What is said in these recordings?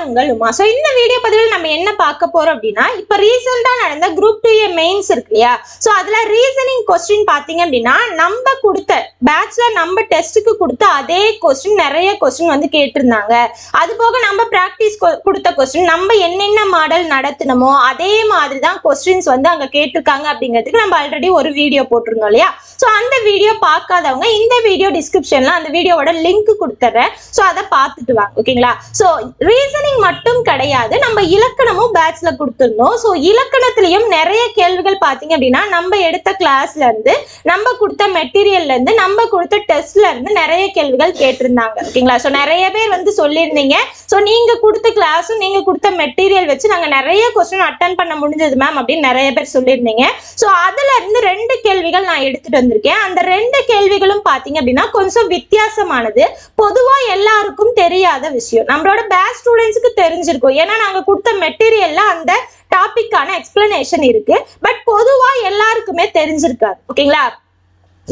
நான் உமா. ஸோ இந்த வீடியோ பதிவில் நம்ம என்ன பார்க்க போறோம் அப்படின்னா இப்போ ரீசெண்டாக நடந்த குரூப் டூ ஏ மெயின்ஸ் இருக்கு இல்லையா? ஸோ அதுல ரீசனிங் கொஸ்டின் பார்த்தீங்க அப்படின்னா நம்ம கொடுத்த பேட்ச்ல நம்ம டெஸ்ட்டுக்கு கொடுத்த அதே கொஸ்டின் நிறைய கொஸ்டின் வந்து கேட்டிருந்தாங்க. அது போக நம்ம ப்ராக்டிஸ் கொடுத்த கொஸ்டின் நம்ம என்னென்ன மாடல் நடத்தினமோ அதே மாதிரி தான் கொஸ்டின்ஸ் வந்து அங்க கேட்டிருக்காங்க அப்படிங்கிறதுக்கு நம்ம ஆல்ரெடி ஒரு வீடியோ போட்டிருந்தோம் இல்லையா? ஸோ அந்த வீடியோ பார்க்காதவங்க இந்த வீடியோ டிஸ்கிரிப்ஷன்ல அந்த வீடியோவோட லிங்க் கொடுத்துட்றேன் ஸோ அதை பார்த்துட்டு வாங்க ஓகேங்களா ஸோ ரீசனிங் மட்டும் கிடையாது நம்ம இலக்கணமும் பேட்ச்ல கொடுத்துருந்தோம் ஸோ இலக்கணத்திலையும் நிறைய கேள்விகள் பார்த்தீங்க அப்படின்னா நம்ம எடுத்த கிளாஸ்ல இருந்து நம்ம கொடுத்த மெட்டீரியல்ல இருந்து நம்ம கொடுத்த டெஸ்ட்ல இருந்து நிறைய கேள்விகள் கேட்டிருந்தாங்க ஓகேங்களா ஸோ நிறைய பேர் வந்து சொல்லியிருந்தீங்க. ஸோ நீங்க கொடுத்த கிளாஸும் நீங்க கொடுத்த மெட்டீரியல் வச்சு நாங்க நிறைய கொஸ்டின் அட்டன் பண்ண முடிஞ்சது மேம் அப்படின்னு நிறைய பேர் சொல்லியிருந்தீங்க. ஸோ அதுல இருந்து ரெண்டு கேள்விகள் நான் எடுத்துட்டு வந்திருக்கேன். அந்த ரெண்டு கேள்விகளும் பார்த்தீங்க அப்படின்னா கொஞ்சம் வித்தியாசமானது. பொதுவா எல்லாருக்கும் தெரியாத விஷயம். நம்மளோட பேட்ச் ஸ்டூடெண்ட்ஸுக்கு தெரிஞ்சிருக்கும். ஏன்னா நாங்க கொடுத்த மெட்டீரியல்ல அந்த டாபிக்கான எக்ஸ்பிளனேஷன் இருக்கு. பட் பொதுவா எல்லாருக்குமே தெரிஞ்சிருக்காது. ஓகேங்களா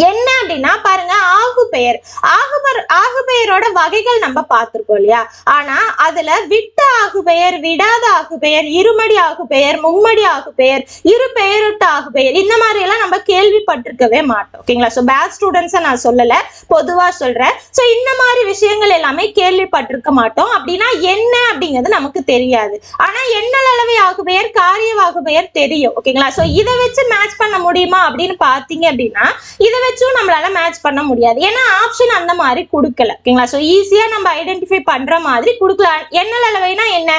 என்ன அப்படின்னா பாருங்க ஆகு பெயர். ஆகுபர் ஆகு பெயரோட வகைகள் நம்ம பார்த்துருக்கோம் இல்லையா? ஆனா அதுல விட்ட ஆகு பெயர் விடாத ஆகு பெயர் இருமடி ஆகு பெயர் மும்மடி ஆகு பெயர் இரு பெயரிட்ட ஆகு பெயர் இந்த மாதிரி எல்லாம் நம்ம கேள்விப்பட்டிருக்கவே மாட்டோம். ஓகேங்களா ஸோ பேட் ஸ்டூடெண்ட்ஸை நான் சொல்லல பொதுவா சொல்றேன். ஸோ இந்த மாதிரி விஷயங்கள் எல்லாமே கேள்விப்பட்டிருக்க மாட்டோம். அப்படின்னா என்ன அப்படிங்கிறது நமக்கு தெரியாது. ஆனா எண்ணல் அளவை ஆகு பெயர் காரியவாகு பெயர் தெரியும். ஓகேங்களா ஸோ இதை வச்சு மேட்ச் பண்ண முடியுமா அப்படின்னு பார்த்தீங்க அப்படின்னா இதை வச்சும் நம்மளால மேட்ச் பண்ண முடியாது. ஏன்னா ஆப்ஷன் அந்த மாதிரி கொடுக்கல. ஓகேங்களா ஸோ ஈஸியாக நம்ம ஐடென்டிஃபை பண்ற மாதிரி கொடுக்கலாம். என்ன அளவைனா என்ன?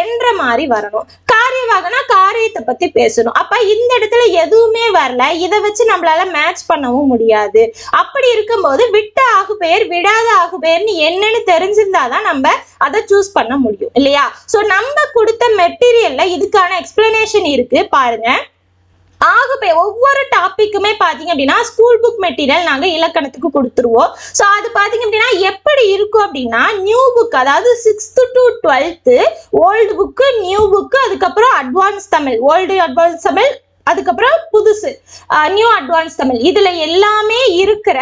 என்ற மாதிரி வரணும். காரியவாகனா காரியத்தை பத்தி பேசணும். அப்ப இந்த இடத்துல எதுவுமே வரல. இதை வச்சு நம்மளால மேட்ச் பண்ணவும் முடியாது. அப்படி இருக்கும்போது விட்ட ஆகு பெயர் விடாத ஆகு பெயர்னு என்னன்னு தெரிஞ்சிருந்தாதான் நம்ம அதை சூஸ் பண்ண முடியும். இல்லையா? ஸோ நம்ம கொடுத்த மெட்டீரியல்ல இதுக்கான எக்ஸ்பிளனேஷன் இருக்கு. பாருங்க. ஆகவே ஒவ்வொரு டாப்பிக்குமே பார்த்தீங்க அப்படின்னா ஸ்கூல் புக் மெட்டீரியல் நாங்கள் இலக்கணத்துக்கு கொடுத்துருவோம். ஸோ அது பார்த்தீங்க அப்படின்னா எப்படி இருக்கும் அப்படின்னா நியூ புக் அதாவது sixth to twelfth old book new book அதுக்கப்புறம் advance Tamil old advance Tamil அதுக்கப்புறம் புதுசு. New advance Tamil. இதுல எல்லாமே இருக்கிற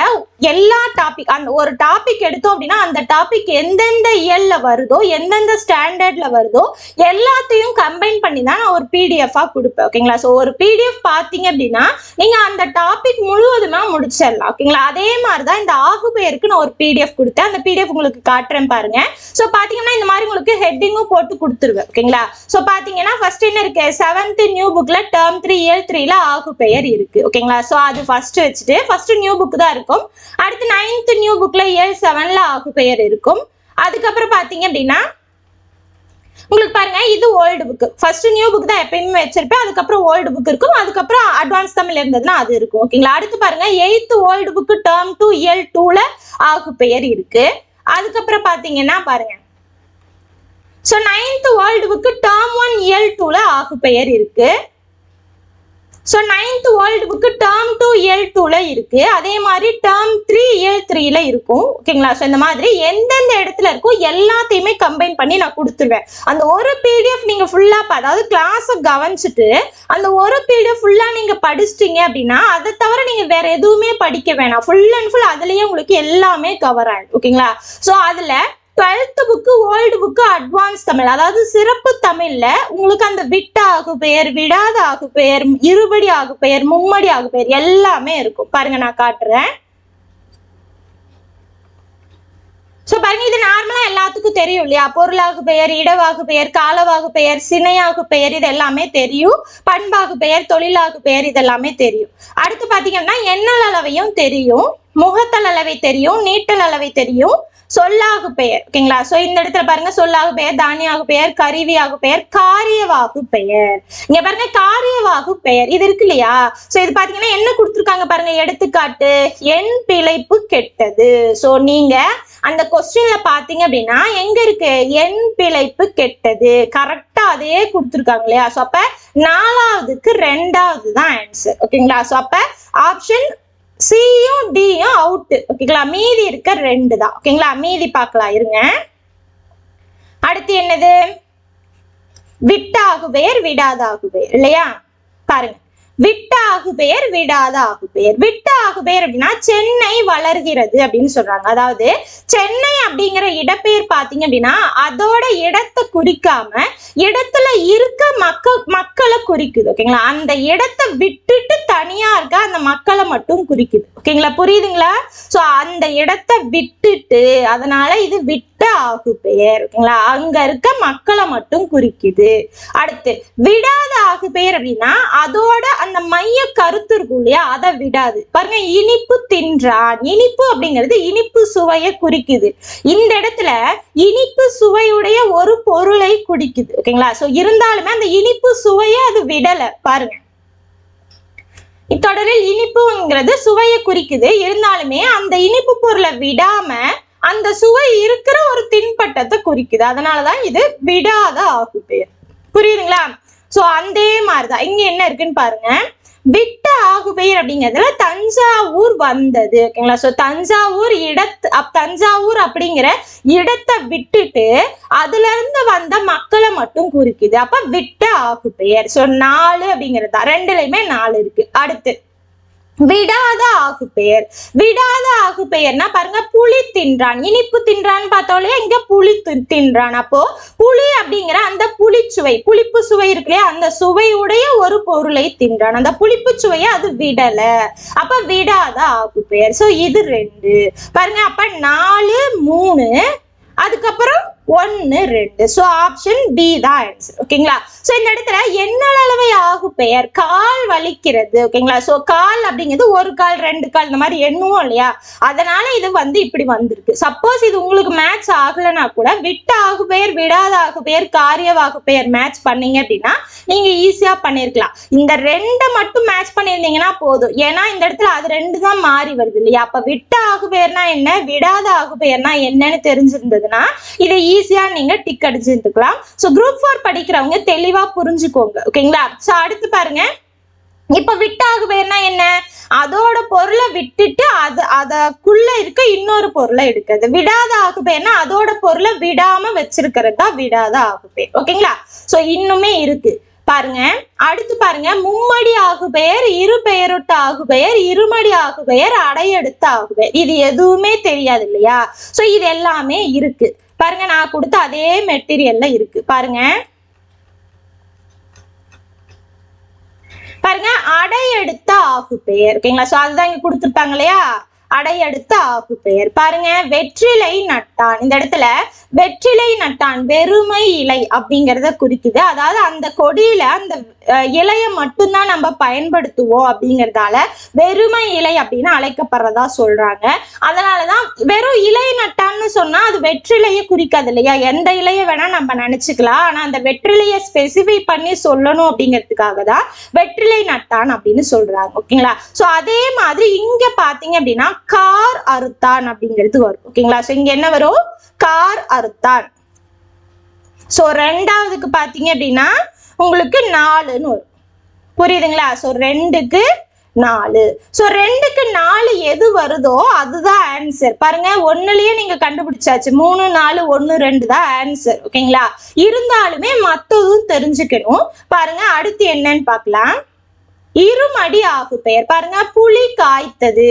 எல்லா டாபிக் அந்த ஒரு டாபிக் எடுத்தோம் அப்படின்னா அந்த டாபிக் எந்தெந்த இயல்ல வருதோ எந்தெந்த ஸ்டாண்டர்ட்ல வருதோ எல்லாத்தையும் கம்பைன் பண்ணி தான் நான் ஒரு பிடிஎஃபா கொடுப்பேன் ஓகேங்களா ஸோ ஒரு பிடிஎஃப் பார்த்தீங்க அப்படின்னா நீங்க அந்த டாபிக் முழுவதுமா முடிச்சிடலாம் ஓகேங்களா அதே மாதிரி தான் இந்த ஆகு பேருக்கு நான் ஒரு பிடிஎஃப் கொடுத்தேன். அந்த பிடிஎஃப் உங்களுக்கு காட்டுறேன் பாருங்க. ஸோ பாத்தீங்கன்னா இந்த மாதிரி உங்களுக்கு ஹெட்டிங்கும் போட்டு கொடுத்துருவேன் ஓகேங்களா ஸோ பாத்தீங்கன்னா ஃபர்ஸ்ட் என்ன இருக்கு? செவன்த் நியூ புக்ல டேர்ம் த்ரீ இயர் த்ரீல ஆகு பெயர் இருக்கு. ஓகேங்களா ஸோ அது ஃபர்ஸ்ட் வச்சுட்டு ஃபர்ஸ்ட் நியூ புக் தான் இருக்கும். அடுத்து நைன்த் நியூ புக்ல இயர் செவன்ல ஆகு பெயர் இருக்கும். அதுக்கப்புறம் பாத்தீங்க அப்படின்னா உங்களுக்கு பாருங்க இது old book first new book தான் எப்பயுமே வச்சிருப்பேன். அதுக்கப்புறம் ஓல்டு புக் இருக்கும். அதுக்கப்புறம் அட்வான்ஸ் தமிழ் இருந்ததுன்னா அது இருக்கும். ஓகேங்களா அடுத்து பாருங்க eighth old book term two இயல் டூல ஆகு பெயர் இருக்கு. அதுக்கப்புறம் பாத்தீங்கன்னா பாருங்க. So ninth world book term one இயல் டூல ஆகு பெயர் இருக்கு. So ninth world book term two இயல் டூவில் இருக்குது அதே மாதிரி டேர்ம் த்ரீ இயல் த்ரீல இருக்கும். ஓகேங்களா ஸோ இந்த மாதிரி எந்தெந்த இடத்துல இருக்கோ எல்லாத்தையுமே கம்பைன் பண்ணி நான் கொடுத்துருவேன். அந்த ஒரு பிடிஎஃப் நீங்கள் ஃபுல்லாக அதாவது கிளாஸை கவனிச்சுட்டு அந்த ஒரு பிடிஎஃப் ஃபுல்லாக நீங்கள் படிச்சிட்டிங்க அப்படின்னா அதை தவிர நீங்கள் வேற எதுவுமே படிக்க வேணாம். ஃபுல் அண்ட் ஃபுல் அதுலேயே உங்களுக்கு எல்லாமே கவர் ஆகும் ஓகேங்களா ஸோ அதில் twelfth book old book advance Tamil. அதாவது சிறப்பு தமிழ்ல உங்களுக்கு அந்த விட்ட ஆகு பெயர் விடாத ஆகு பெயர் இருபடி ஆகு பெயர் மும்மடி ஆகு பெயர் எல்லாமே இருக்கும். பாருங்க நான் காட்டுறேன். ஸோ பாருங்க இது நார்மலா எல்லாத்துக்கும் தெரியும் இல்லையா? பொருளாகு பெயர் இடவாகு பெயர் காலவாகு பெயர் சினையாகு பெயர் இது எல்லாமே தெரியும். பண்பாகு பெயர் தொழிலாகு பெயர் இதெல்லாமே தெரியும். அடுத்து பாத்தீங்கன்னா எண்ணல் அளவையும் தெரியும் முகத்தல் அளவை தெரியும் நீட்டல் அளவை தெரியும். சொல்லாகு பெயர். ஓகேங்களா? சோ இந்த இடத்துல பாருங்க சொல்லாகு பெயர் தானியாகு பெயர் கருவியாகு பெயர் காரியவாகு பெயர். இங்க பாருங்க காரியவாகு பெயர். இது இருக்கு இல்லையா? சோ இது பாத்தீங்கன்னா என்ன கொடுத்துருக்காங்க பாருங்க எடுத்துக்காட்டு என் பிழைப்பு கெட்டது. சோ நீங்க அந்த கொஸ்டின்ல பாத்தீங்க அப்படின்னா எங்க இருக்கு? என் பிழைப்பு கெட்டது. கரெக்டா அதே கொடுத்துருக்காங்க இல்லையா? சோ அப்ப நாலாவதுக்கு ரெண்டாவது தான் ஆன்சர் ஓகேங்களா? சோ அப்ப ஆப்ஷன் சியும் டியும் அவுட்டு ஓகேங்களா மீதி இருக்க ரெண்டு தான். ஓகேங்களா மீதி பார்க்கலாம். இருங்க. அடுத்து என்னது? விட்டாகுவேர் விடாதாகுவேர் விடாதாகு இல்லையா? பாருங்க. விட்டாகு பெயர் விடாத ஆகு பெயர் விட்ட பெயர் அப்படின்னா சென்னை வளர்கிறது அப்படின்னு சொல்றாங்க. அதாவது சென்னை அப்படிங்கிற இடப்பெயர் பாத்தீங்க அப்படின்னா அதோட இடத்தை குறிக்காம இடத்துல இருக்க மக்கள் மக்களை குறிக்குது ஓகேங்களா அந்த இடத்தை விட்டுட்டு தனியா இருக்க அந்த மக்களை மட்டும் குறிக்குது ஓகேங்களா புரியுதுங்களா? சோ அந்த இடத்தை விட்டுட்டு அதனால இது விட்டு ஆகு பெயர் ஓகேங்களா? அங்க இருக்க மக்களை மட்டும் குறிக்குது. அடுத்து விடாத ஆகு பெயர் அப்படின்னா அதோட அந்த மைய கருத்து இருக்கும் இல்லையா? அதை விடாது. பாருங்க இனிப்பு தின்றான். இனிப்பு அப்படிங்கிறது இனிப்பு சுவையை குறிக்குது. இந்த இடத்துல இனிப்பு சுவையுடைய ஒரு பொருளை குறிக்குது ஓகேங்களா? சோ இருந்தாலுமே அந்த இனிப்பு சுவையை அது விடல. பாருங்க. இத்தொடரில் இனிப்புங்கிறது சுவையை குறிக்குது. இருந்தாலுமே அந்த இனிப்பு பொருளை விடாம அந்த சுவை இருக்கிற ஒரு தின்பட்டத்தை குறிக்குது. அதனாலதான் இது விடாத ஆகு பெயர் புரியுதுங்களா? சோ அதே மாதிரிதான். இங்க என்ன இருக்குன்னு பாருங்க. விட்ட ஆகு பெயர் அப்படிங்கிறதுல தஞ்சாவூர் வந்தது. ஓகேங்களா? சோ தஞ்சாவூர் இடத்து அப் தஞ்சாவூர் அப்படிங்கிற இடத்தை விட்டுட்டு அதுல இருந்து வந்த மக்களை மட்டும் குறிக்குது. அப்ப விட்ட ஆகு பெயர் சோ நாலு அப்படிங்கிறது தான். ரெண்டுலயுமே நாலு இருக்கு. அடுத்து. விடாத ஆகு பெயர் விடாத ஆகு பெயர்னா பாருங்க புளி தின்றான். இனிப்பு தின்றான்னு பார்த்தோம் இங்க புளி தி- தின்றான். அப்போ புளி அப்படிங்கிற அந்த புளிச்சுவை புளிப்பு சுவை இருக்கு இல்லையா அந்த சுவையுடைய ஒரு பொருளை தின்றான். அந்த புளிப்பு சுவையை அது விடல. அப்ப விடாத ஆகு பெயர் சோ இது ரெண்டு. பாருங்க அப்ப நாலு மூணு அதுக்கப்புறம் ஒன்னு ரெண்டு. ஸோ ஆப்ஷன் பி தான் ஆன்சர் ஓகேங்களா ஸோ இந்த இடத்துல எண்ணளவை ஆகு பெயர் கால் வலிக்கிறது. ஓகேங்களா ஸோ கால் அப்படிங்கிறது ஒரு கால் ரெண்டு கால் இந்த மாதிரி எண்ணுவோம் இல்லையா? அதனால இது வந்து இப்படி வந்திருக்கு. சப்போஸ் இது உங்களுக்கு மேட்ச் ஆகலைன்னா கூட விட்ட ஆகு பெயர் விடாத ஆகு பெயர் காரியவாகு பெயர் மேட்ச் பண்ணீங்க அப்படின்னா நீங்க ஈஸியா பண்ணிருக்கலாம். இந்த ரெண்டை மட்டும் மேட்ச் பண்ணியிருந்தீங்கன்னா போதும். ஏன்னா இந்த இடத்துல அது ரெண்டு தான் மாறி வருது இல்லையா? அப்ப விட்ட ஆகு பெயர்னா என்ன? விடாத ஆகு பெயர்னா என்னன்னு தெரிஞ்சிருந்ததுன்னா இதை ஈஸியா நீங்க டிக் அடிச்சிருந்துக்கலாம் ஸோ குரூப் ஃபோர் படிக்கிறவங்க தெளிவா புரிஞ்சுக்கோங்க. ஓகேங்களா ஸோ அடுத்து பாருங்க. இப்ப விட்டாகு பேர்னா என்ன? அதோட பொருளை விட்டுட்டு அது அதக்குள்ள இருக்க இன்னொரு பொருளை எடுக்கிறது. விடாத ஆகு அதோட பொருளை விடாம வச்சிருக்கிறது தான் விடாத ஆகுபே ஓகேங்களா சோ இன்னுமே இருக்கு. பாருங்க. அடுத்து பாருங்க. மும்மடி ஆகுபெயர் இரு பெயரொட்ட ஆகுபெயர் இருமடி ஆகுபெயர் அடையெடுத்த ஆகுபெயர் இது எதுவுமே தெரியாது இல்லையா? சோ இது எல்லாமே இருக்கு. பாருங்க நான் கொடுத்த அதே மெட்டீரியல்ல இருக்கு. பாருங்க. பாருங்க அடையெடுத்த ஆகு பெயர். ஓகேங்களா? சோ அதுதான் இங்க கொடுத்துருப்பாங்க இல்லையா? அடையெடுத்த ஆகு பெயர். பாருங்க வெற்றிலை நட்டான். இந்த இடத்துல வெற்றிலை நட்டான். வெறுமை இலை அப்படிங்கிறத குறிக்குது. அதாவது அந்த கொடியில அந்த இலைய மட்டும்தான் நம்ம பயன்படுத்துவோம் அப்படிங்கறதால வெறுமை இலை அப்படின்னு அழைக்கப்படுறதா சொல்றாங்க. அதனாலதான் வெறும் இலை நட்டான்னு சொன்னா அது வெற்றிலையை குறிக்காது இல்லையா? எந்த இலையை வேணா நம்ம நினைச்சுக்கலாம். ஆனா அந்த வெற்றிலையை ஸ்பெசிஃபை பண்ணி சொல்லணும் அப்படிங்கிறதுக்காக தான் வெற்றிலை நட்டான் அப்படின்னு சொல்றாங்க. ஓகேங்களா? சோ அதே மாதிரி இங்க பாத்தீங்க அப்படின்னா கார் அறுத்தான் அப்படிங்கிறது வரும். ஓகேங்களா? சோ இங்க என்ன வரும்? கார் அறுத்தான். சோ ரெண்டாவதுக்கு பாத்தீங்க அப்படின்னா உங்களுக்கு நாலுன்னு வரும். புரியுதுங்களா? ஸோ ரெண்டுக்கு நாலு. ஸோ ரெண்டுக்கு நாலு எது வருதோ அதுதான் ஆன்சர் பாருங்க ஒன்னுலயே நீங்க கண்டுபிடிச்சாச்சு. மூணு நாலு ஒன்னு ரெண்டு தான் ஆன்சர் ஓகேங்களா? இருந்தாலுமே மத்ததும் தெரிஞ்சுக்கணும். பாருங்க அடுத்து என்னன்னு பார்க்கலாம். இருமடி ஆகு பெயர் பாருங்க புலி காய்த்தது.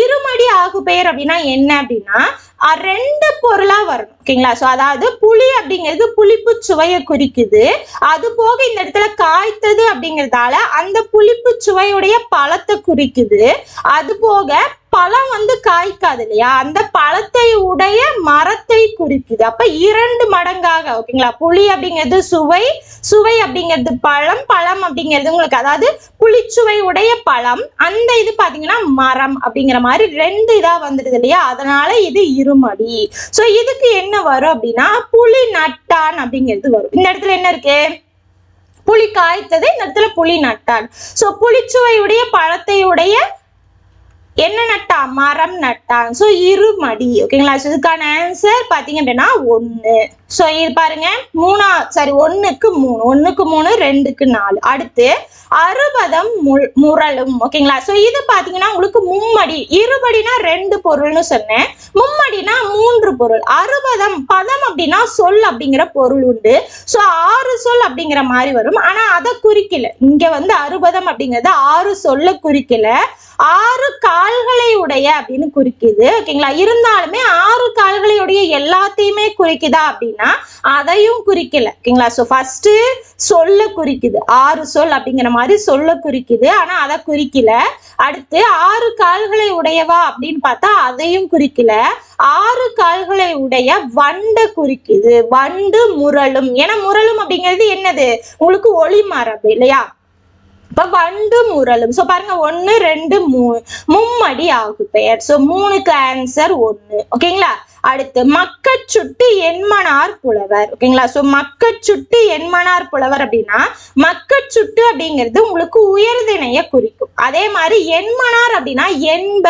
இருமடி ஆகு பெயர் அப்படின்னா என்ன அப்படின்னா ரெண்டு பொருளா வரும். ஓகேங்களா? சோ அதாவது புளி அப்படிங்கிறது புளிப்பு சுவையை குறிக்குது. அது போக இந்த இடத்துல காய்த்தது அப்படிங்கறதால அந்த புளிப்பு சுவையுடைய பழத்தை குறிக்குது. அது போக பழம் வந்து காய்க்காது இல்லையா? அந்த பழத்தை உடைய மரத்தை குறிக்குது. அப்ப இரண்டு மடங்காக ஓகேங்களா? புளி அப்படிங்கிறது சுவை சுவை அப்படிங்கிறது பழம் பழம் அப்படிங்கிறது உங்களுக்கு அதாவது புளிச்சுவை உடைய பழம் அந்த இது பாத்தீங்கன்னா மரம் அப்படிங்கிற மாதிரி ரெண்டு இதா வந்துடுது இல்லையா? அதனால இது இருமடி. சோ இதுக்கு என்ன வரும் அப்படின்னா புளி நட்டான் அப்படிங்கிறது வரும். இந்த இடத்துல என்ன இருக்கு? புளி காய்த்தது இந்த இடத்துல புளி நட்டான். சோ புளிச்சுவையுடைய பழத்தையுடைய என்ன நட்டா? மரம் நட்டான் ஸோ இருமடி ஓகேங்களா ஸோ இதுக்கான ஆன்சர் பார்த்தீங்க அப்படின்னா ஒன்று ஸோ இது பாருங்க. மூணா சாரி ஒன்றுக்கு மூணு. ஒன்றுக்கு மூணு ரெண்டுக்கு நாலு. அடுத்து அறுபதம் முள் முரளும் ஓகேங்களா ஸோ இது பார்த்தீங்கன்னா உங்களுக்கு மும்மடி. இருபடினா ரெண்டு பொருள்னு சொன்னேன். மும்மடினா மூன்று பொருள். அறுபதம் பதம் அப்படின்னா சொல் அப்படிங்கிற பொருள் உண்டு. ஸோ ஆறு சொல் அப்படிங்கிற மாதிரி வரும். ஆனால் அதை குறிக்கல. இங்கே வந்து அறுபதம் அப்படிங்கிறது ஆறு சொல்ல குறிக்கல. ஆறு கால்களை உடைய அப்படின்னு குறிக்குது ஓகேங்களா இருந்தாலுமே ஆறு கால்களை உடைய எல்லாத்தையுமே குறிக்குதா அப்படின்னா அதையும் குறிக்கல ஓகேங்களா ஸோ ஃபர்ஸ்ட் சொல்ல குறிக்குது. ஆறு சொல் அப்படிங்கிற மாதிரி சொல்ல குறிக்குது ஆனா அதை குறிக்கல. அடுத்து ஆறு கால்களை உடையவா அப்படின்னு பார்த்தா அதையும் குறிக்கல. ஆறு கால்களை உடைய வண்டை குறிக்குது. வண்டு முரளும் ஏன்னா முரளும் அப்படிங்கிறது என்னது? உங்களுக்கு ஒளி மரபு இல்லையா? இப்போ வண்டு முரளும் ஸோ பாருங்க ஒன்று ரெண்டு மூணு மும்மடி ஆகு பெயர். ஸோ மூணுக்கு ஆன்சர் ஒன்று ஓகேங்களா அடுத்து மக்கச்சுட்டு எண்மனார் புலவர். ஓகேங்களா ஸோ மக்கச்சுட்டு எண்மனார் புலவர் அப்படின்னா மக்கச்சுட்டு அப்படிங்கிறது உங்களுக்கு உயர்தினைய குறிக்கும். அதே மாதிரி எண்மனார் அப்படின்னா என்ப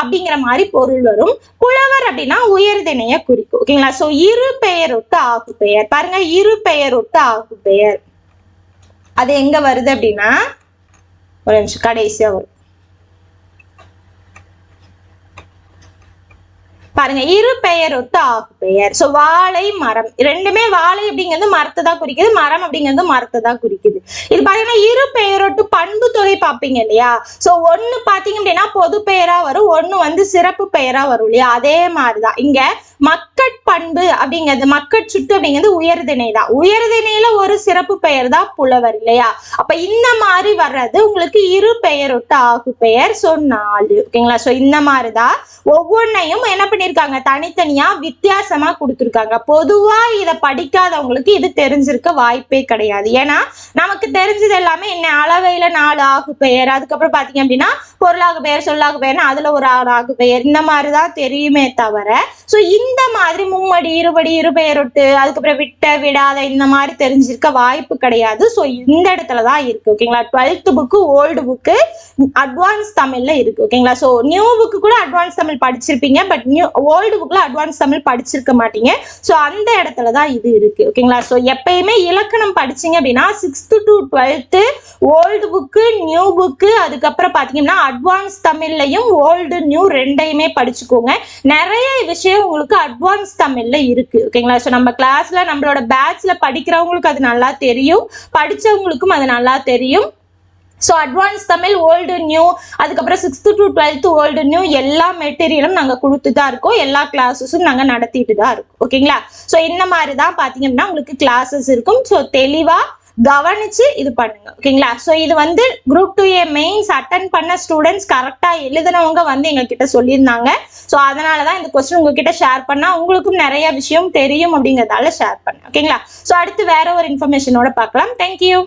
அப்படிங்கிற மாதிரி பொருள் வரும். புலவர் அப்படின்னா உயர்தினைய குறிக்கும். ஓகேங்களா ஸோ இரு பெயரொட்டு ஆகு பெயர். பாருங்க இரு பெயரொட்டு ஆகு பெயர். அது எங்க வருது அப்படின்னா ஒரு நிமிஷம் கடைசியா வரும். பாருங்க இரு பெயர் ஒத்து ஆகு பெயர். சோ வாழை மரம். ரெண்டுமே வாழை அப்படிங்கிறது மரத்தை தான் குறிக்குது மரம் அப்படிங்கிறது மரத்தை தான் குறிக்குது. இது பாத்தீங்கன்னா இரு பெயரொட்டு பண்பு தொகை பார்ப்பீங்க இல்லையா? சோ ஒண்ணு பாத்தீங்க அப்படின்னா பொது பெயரா வரும் ஒண்ணு வந்து சிறப்பு பெயரா வரும் இல்லையா? அதே மாதிரிதான். இங்க மக்கட் பண்பு அப்படிங்கிறது மக்கட் சுட்டு அப்படிங்கிறது உயர்திணை தான் உயர்திணையில ஒரு சிறப்பு பெயர் தான் புலவர் இல்லையா? அப்ப இந்த மாதிரி வர்றது உங்களுக்கு இரு பெயரொட்டு ஆகு பெயர் சோ நாலு. ஓகேங்களா சோ இந்த மாதிரிதான் ஒவ்வொன்றையும் என்ன பண்ணிருக்காங்க? தனித்தனியா வித்தியாசமா கொடுத்துருக்காங்க. பொதுவா இதை படிக்காதவங்களுக்கு இது தெரிஞ்சிருக்க வாய்ப்பே கிடையாது. ஏன்னா நமக்கு தெரிஞ்சது எல்லாமே என்ன? அளவையில நாலு ஆகு பெயர் அதுக்கப்புறம் பாத்தீங்க அப்படின்னா பொருளாகு பெயர் சொல்லாகு பெயர்னா அதுல ஒரு ஆறு ஆகு பெயர். இந்த மாதிரிதான் தெரியுமே தவிர சோ இந்த மாதிரி மும்மடி இருபடி இருபெயரொட்டு அதுக்கப்புறம் விட்ட விடாத இந்த மாதிரி தெரிஞ்சிருக்க வாய்ப்பு கிடையாது. ஸோ இந்த இடத்துல தான் இருக்கு ஓகேங்களா twelfth book old book advance தமிழ்ல இருக்கு ஓகேங்களா ஸோ நியூ புக்கு கூட அட்வான்ஸ் தமிழ் படிச்சிருப்பீங்க பட் நியூ ஓல்டு புக்ல அட்வான்ஸ் தமிழ் படிச்சிருக்க மாட்டீங்க. ஸோ அந்த இடத்துல தான் இது இருக்கு ஓகேங்களா ஸோ எப்பயுமே இலக்கணம் படிச்சீங்க அப்படின்னா sixth to twelfth old book new book அதுக்கப்புறம் பார்த்தீங்கன்னா அட்வான்ஸ் தமிழ்லையும் ஓல்டு நியூ ரெண்டையுமே படிச்சுக்கோங்க. நிறைய விஷயம் உங்களுக்கு அட்வான்ஸ் தமிழ்ல இருக்கு. ஓகேங்களா ஸோ நம்ம கிளாஸ்ல நம்மளோட பேட்ச்ல படிக்கிறவங்களுக்கு அது நல்லா தெரியும். படிச்சவங்களுக்கும் அது நல்லா தெரியும். So advance Tamil old new அதுக்கப்புறம் sixth to twelfth old new எல்லா மெட்டீரியலும் நாங்கள் கொடுத்து தான் இருக்கோம். எல்லா கிளாஸஸும் நாங்கள் நடத்திட்டு தான் இருக்கோம். ஓகேங்களா ஸோ இந்த மாதிரி தான் பார்த்தீங்கன்னா உங்களுக்கு கிளாஸஸ் இருக்கும். ஸோ தெளிவாக கவனிச்சு இது பண்ணுங்க. ஓகேங்களா? ஸோ இது வந்து group two A mains attend பண்ண ஸ்டூடெண்ட்ஸ் கரெக்டாக எழுதினவங்க வந்து எங்ககிட்ட சொல்லியிருந்தாங்க. ஸோ அதனால தான் இந்த கொஸ்டின் உங்ககிட்ட ஷேர் பண்ணால் உங்களுக்கும் நிறைய விஷயம் தெரியும் அப்படிங்கிறதால ஷேர் பண்ணேன். ஓகேங்களா? ஸோ அடுத்து வேற ஒரு இன்ஃபர்மேஷனோட பார்க்கலாம். தேங்க்யூ